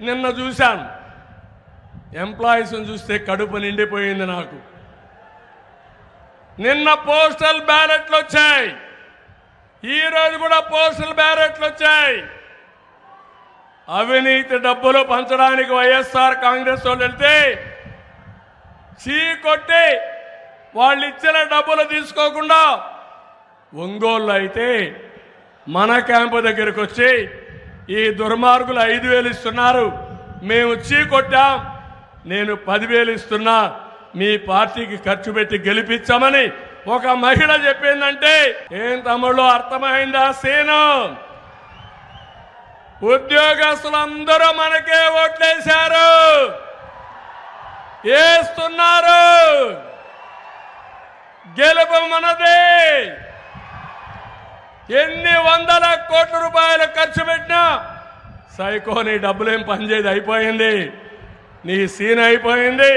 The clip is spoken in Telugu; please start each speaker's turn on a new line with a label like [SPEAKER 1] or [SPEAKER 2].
[SPEAKER 1] నిన్న చూశాను ఎంప్లాయీస్ని చూస్తే కడుపు నిండిపోయింది నాకు. నిన్న పోస్టల్ బ్యాలెట్లు వచ్చాయి. ఈ రోజు కూడా పోస్టల్ బ్యాలెట్లు వచ్చాయి. అవినీతి డబ్బులు పంచడానికి వైఎస్ఆర్ కాంగ్రెస్ వాళ్ళు వెళ్తే చీ కొట్టి వాళ్ళు ఇచ్చిన డబ్బులు తీసుకోకుండా ఒంగోలు అయితే మన క్యాంపు దగ్గరికి వచ్చి ఈ దుర్మార్గులు ఐదు వేలు ఇస్తున్నారు. మేము చీ కొట్టాం. నేను పదివేలు ఇస్తున్నా. మీ పార్టీకి ఖర్చు పెట్టి గెలిపించామని ఒక మహిళ చెప్పిందంటే ఏం తమ్ముళ్ళు అర్థమైందా సీను? ఉద్యోగస్తులందరూ మనకే ఓట్లేశారు. వేస్తున్నారు గెలుపు మనదే. ఎన్ని వందల కోట్ల రూపాయలు ఖర్చు పెట్టినా సైకో నీ డబ్బులేం పనిచేది అయిపోయింది. నీ సీన్ అయిపోయింది.